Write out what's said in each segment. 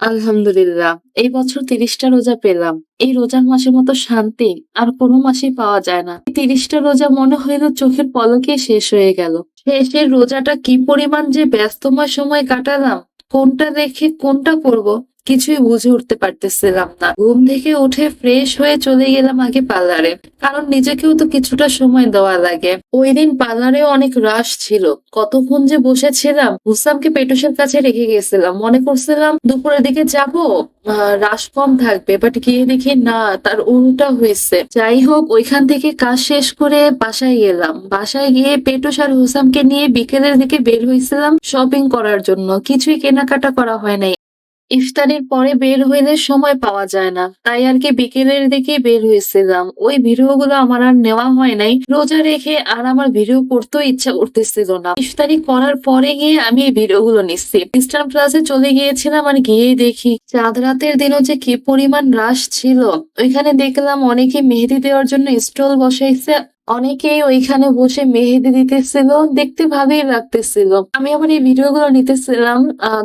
আলহামদুলিল্লাহ, এই বছর তিরিশটা রোজা পেলাম। এই রোজার মাসের মতো শান্তি আর কোনো মাসেই পাওয়া যায় না। তিরিশটা রোজা মনে হইল চোখের পলকে শেষ হয়ে গেল। শেষের রোজাটা কি পরিমাণ যে ব্যস্তময় সময় কাটালাম, কোনটা দেখে কোনটা করব কিছুই বুঝে উঠতে পারতেছিলাম না। ঘুম থেকে উঠে ফ্রেশ হয়ে চলে গেলাম আগে পার্লারে, কারণ নিজেকেও তো কিছুটা সময় দেওয়া লাগে। ওই দিন পার্লারে অনেক রাশ ছিল। কতক্ষণ যে বসেছিলাম হুসামকে পেটুসের কাছে রেখে গেছিলাম। মনে করছিলাম দুপুরের দিকে যাব রাশ কম থাকবে বাট গিয়ে দেখি না, তার উল্টা হয়েছে। যাই হোক, ওইখান থেকে কাজ শেষ করে বাসায় গেলাম। বাসায় গিয়ে পেটুস আর হুসামকে নিয়ে বিকেলের দিকে বের হয়েছিলাম শপিং করার জন্য। কিছুই কেনাকাটা করা হয় নাই। ইফতারির পরে বের হইলে সময় পাওয়া যায় না। তাই আর কি বিকেলের দিকে বের হয়েছিলাম ওই ভিডিও গুলো আমার আর নেওয়া হয় নাই। রোজা রেখে আর আমার ভিডিও করতেও ইচ্ছা করতেছিল না। ইফতারি করার পরে গিয়ে আমি এই ভিডিও গুলো নিচ্ছি। ইস্টার্ন প্লাসে চলে গিয়েছিলাম আর গিয়ে দেখি। চাঁদ রাতের দিনও যে কি পরিমাণ রাশ ছিল। ওইখানে দেখলাম অনেকে মেহেদি দেওয়ার জন্য স্টল বসাইছে। অনেকেই ওইখানে বসে মেহেদি দিতেছিল, দেখতে ভালোই লাগতেছিল। আমি আবার এই ভিডিও গুলো নিতেছিলাম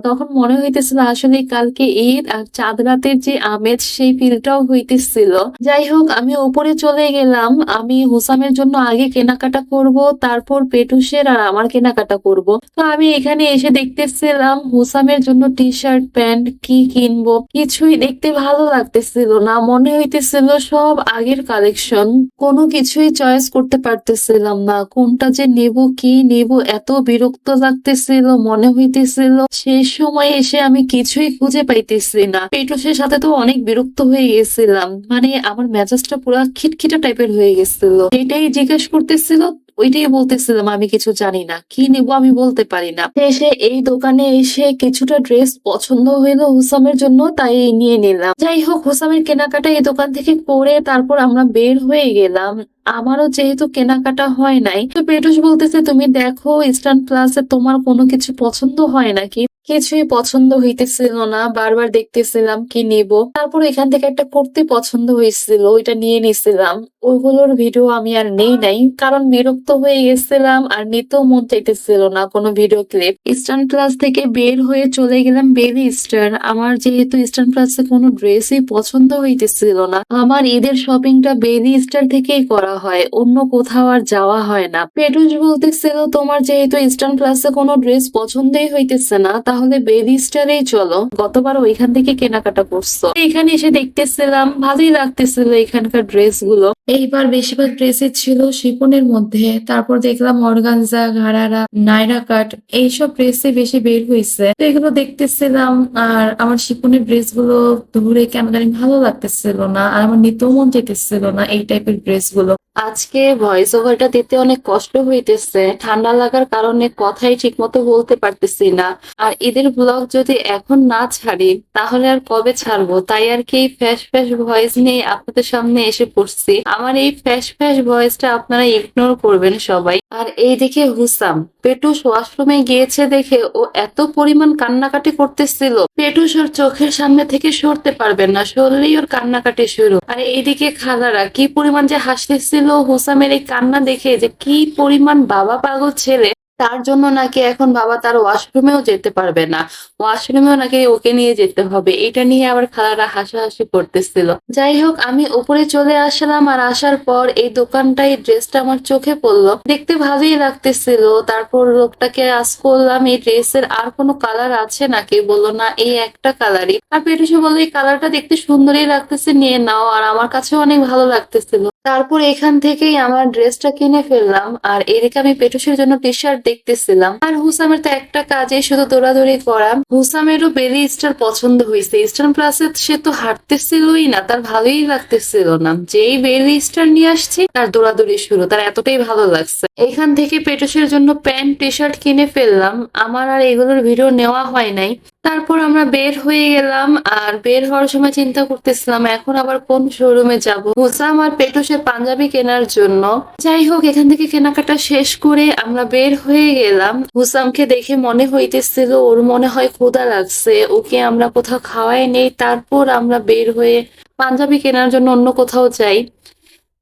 তখন মনে হইতেছিল আসলে কালকে ঈদ আর চাঁদ রাতের যে আমেজ সেই ফিলটাও হইতেছিল। যাই হোক, আমি উপরে চলে গেলাম, আমি হুসামের জন্য আগে কেনাকাটা করব, তারপর পেটুসের আর আমার কেনাকাটা করব। তো আমি এখানে এসে দেখতেছিলাম হুসামের জন্য টি শার্ট প্যান্ট, কি কিনবো, কিছুই দেখতে ভালো লাগতেছিল না। মনে হইতেছিল সব আগের কালেকশন কোনো কিছুই চয়েস করতে পারতেছিলাম না। কোনটা যে নেব, কি নেব, এত বিরক্ত লাগতেছিল, মনে হইতেছিল সেই সময় এসে আমি কিছুই খুঁজে পাইতেছি না। পেটুসের সাথে তো অনেক বিরক্ত হয়ে গেছিলাম। মানে আমার মেজাজটা পুরো খিটখিটা টাইপের হয়ে গেছিল। এটাই জিজ্ঞেস করতেছিল ওইটাই বলতেছিলাম আমি কিছু জানি না। কি নেব আমি বলতে পারি না। শেষে এই দোকানে এসে কিছুটা ড্রেস পছন্দ হইল হুসামের জন্য, তাই নিয়ে নিলাম। যাই হোক, হুসামের কেনাকাটা এই দোকান থেকে করে তারপর আমরা বের হয়ে গেলাম। আমারও যেহেতু কেনাকাটা হয় নাই, তো পেটুস বলতেছে, তুমি দেখো ইস্টার্ন প্লাসে তোমার কোনো কিছু পছন্দ হয় নাকি? কিছুই পছন্দ হইতেছিল না, বারবার দেখতেছিলাম কি নিব। তারপর এখান থেকে একটা কুর্তি পছন্দ হয়েছিল, ওইটা নিয়ে নিছিলাম। ওইগুলোর ভিডিও আমি আর নেই নাই, কারণ বিরক্ত হয়ে গেছিলাম আর নিতেও মন চাইতেছিল না কোনো ভিডিও ক্লিপ ইস্টার্ন প্লাস থেকে বের হয়ে চলে গেলাম বেবি স্টার আমার যেহেতু ইস্টার্ন প্লাসে কোনো ড্রেসই পছন্দ হইতেছিল না, আমার ঈদের শপিংটা বেবি স্টার থেকেই করা হয়, অন্য কোথাও আর যাওয়া হয় না। পেটুস বলতেছিল, তোমার যেহেতু ইস্টার্ন প্লাসে কোনো ড্রেস পছন্দই হইতেছে না তাহলে বেবি স্টারেই চলো। গতবার ওইখান থেকে কেনাকাটা করছ। এখানে এসে দেখতেছিলাম, ভালোই লাগতেছিল এখানকার ড্রেসগুলো এইবার বেশিরভাগ ড্রেসই ছিল শিপনের মধ্যে। তারপর দেখলাম অর্গানজা, ঘাড়ারা নাইরা কাট, এইসব ড্রেসে বেশি বের হয়েছে তো এগুলো দেখতেছিলাম, আর আমার শিপনের ড্রেসগুলো ধরে কেন জানি ভালো লাগতেছিল না, আর আমার নিতেও মন যেতেছিল না এই টাইপের ড্রেসগুলো আজকে ভয়েস ওভারটা দিতে অনেক কষ্ট হইতেছে। ঠান্ডা লাগার কারণে কথাই ঠিক মতো বলতে পারতেছি না। আর ঈদের ব্লগ যদি এখন না ছাড়ি, তাহলে আর কবে ছাড়বো? তাই আর কি ফ্যাশ ফ্যাশ ভয়েস নিয়ে আপনাদের সামনে এসে পড়ছি। আমার এই ফ্যাশ ফ্যাশ ভয়েসটা আপনারা ইগনোর করবেন সবাই। আর এইদিকে হুসাম পেটুস ওয়াশরুমে গিয়েছে দেখে ও এত পরিমাণ কান্নাকাটি করতেছিল। পেটুস ওর চোখের সামনে থেকে সরতে পারবেন না, সরলেই ওর কান্নাকাটি শুরু। আর এইদিকে খালারা, কি পরিমাণ যে হাসতেছিল হুসামের এই কান্না দেখে যে কি পরিমাণ বাবা পাগল ছেলে, তার জন্য নাকি এখন বাবা তার ওয়াশরুমেও যেতে পারবে না। ওয়াশরুমেও নাকি ওকে নিয়ে যেতে হবে। এটা নিয়ে আবার খালারা হাসাহাসি করতেছিল। যাই হোক, আমি উপরে চলে আসলাম আর আসার পর এই দোকানটাই ড্রেসটা আমার চোখে পড়ল। দেখতে ভালোই লাগতেছিল। তারপর লোকটাকে আস করলাম, এই ড্রেসের আর কোনো কালার আছে নাকি? বলল, না, এই একটা কালারই। আর পেটুসে বলল, এই কালারটা দেখতে সুন্দরই লাগতেছে, নিয়ে নাও। আর আমার কাছেও অনেক ভালো লাগতেছিল। তারপর এখান থেকেই আমার ড্রেসটা কিনে ফেললাম, আর এদিকে আমি পেটুসের জন্য টি শার্ট দেখতেছিলাম। আর হুসামের তো একটা কাজে শুধু দৌড়াদৌড়ি করা। হুসামেরও বেলি স্টার পছন্দ হয়েছে। ইস্টার্ন প্লাসে সে তো হাঁটতেছিলই না, তার ভালোই লাগতেছিল না। যেই বেলি স্টার নিয়ে আসছি, তার দৌড়াদৌড়ি শুরু, তার এতটাই ভালো লাগছে। এখান থেকে পেটুসের জন্য প্যান্ট টি শার্ট কিনে ফেললাম। আমার আর এগুলোর ভিডিও নেওয়া হয় নাই। তারপর আমরা বের হয়ে গেলাম আর বের হওয়ার সময় চিন্তা করতেছিলাম, এখন আবার কোন শোরুমে যাব? হুসাম আর পেটুসের পাঞ্জাবি কেনার জন্য। যাই হোক, এখান থেকে কেনাকাটা শেষ করে আমরা বের হয়ে গেলাম। হুসামকে দেখে মনে হইতেছিল, ওর মনে হয় ক্ষুধা লাগছে, ওকে আমরা কোথাও খাওয়াই নেই। তারপর আমরা বের হয়ে পাঞ্জাবি কেনার জন্য অন্য কোথাও যাই।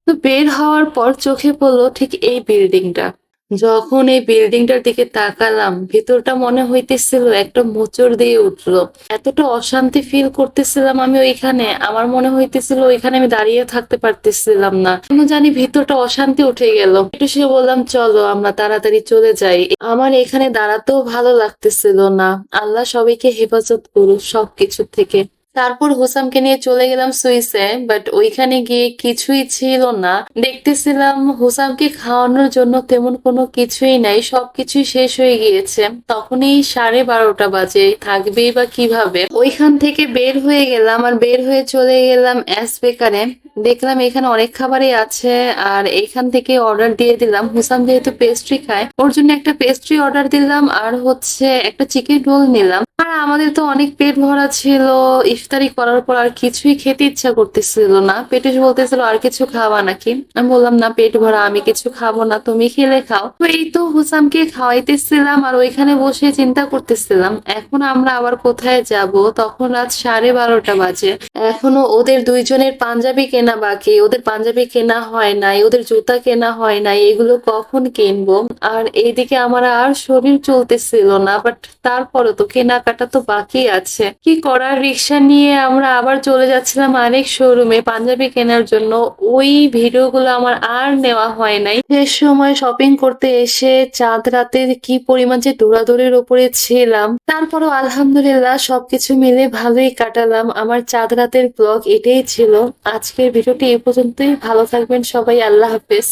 তো বের হওয়ার পর চোখে পড়ল ঠিক এই বিল্ডিংটা যখন এই বিল্ডিংটার দিকে তাকালাম, ভেতরটা মনে হইতেছিল একটা মোচড় দিয়ে উঠল। এতটা অশান্তি ফিল করতেছিলাম আমি ওইখানে, আমার মনে হইতেছিল ওইখানে আমি দাঁড়িয়ে থাকতে পারতেছিলাম না। কেন জানি ভেতরটা অশান্তি উঠে গেল। একটু সে বললাম, চলো, আমরা তাড়াতাড়ি চলে যাই। আমার এখানে দাঁড়াতেও ভালো লাগতেছিল না। আল্লাহ সবাইকে হেফাজত করুক সবকিছু থেকে। তারপর হোসামকে নিয়ে চলে গেলাম সুইসে বাট ওইখানে গিয়ে কিছুই ছিল না। দেখতেছিলাম হোসামকে খাওয়ানোর জন্য তেমন কোনো কিছুই নাই, সবকিছুই শেষ হয়ে গিয়েছে। তখনই সাড়ে বারোটা বাজে থাকবে বা কীভাবে? ওইখান থেকে বের হয়ে গেলাম আর বের হয়ে চলে গেলাম অ্যাস বেকারে। দেখলাম এখানে অনেক খাবারই আছে, আর এখান থেকে অর্ডার দিয়ে দিলাম। হুসাম যেহেতু পেস্ট্রি খায়, ওর জন্য একটা পেস্ট্রি অর্ডার দিলাম, আর হচ্ছে একটা চিকেন রোল নিলাম। আর আমাদের তো অনেক পেট ভরা ছিল, ইফতারি করার পর আর কিছুই খেতে ইচ্ছা করতেছিল না। পেটুস বলতেছিল, আর কিছু খাওয়া নাকি? আমি বললাম, না, পেট ভরা, আমি কিছু খাব না, তুমি খেলে খাও। তো এই তো হুসামকে খাওয়াইতেছিলাম, আর ওইখানে বসে চিন্তা করতেছিলাম, এখন আমরা আবার কোথায় যাব? তখন রাত সাড়ে বারোটা বাজে। এখনও ওদের দুইজনের পাঞ্জাবি কেনা বাকি ওদের পাঞ্জাবি কেনা হয় নাই, ওদের জুতা কেনা হয় নাই, এগুলো কখন কিনবো? আর এইদিকে আমার আর শরীর চলতেছিল না বাট তারপরে তো কেনাকাটা তো বাকি আছে। কি করার? রিক্সা নিয়ে আমরা আবার চলে যাচ্ছিলাম আরেক শোরুমে পাঞ্জাবি কেনার জন্য। ওই ভিডিওগুলো আমার আর নেওয়া হয় নাই। শেষ সময় শপিং করতে এসে চাঁদ রাতের কি পরিমাণ যে দৌড়াদৌড়ির উপরে ছিলাম। তারপরও আলহামদুলিল্লাহ সবকিছু মিলে ভালোই কাটালাম। আমার চাঁদ রাতের ব্লগ এটাই ছিল। আজকের ভিডিওটি এই পর্যন্তই। ভালো থাকবেন সবাই আল্লাহ হাফেজ।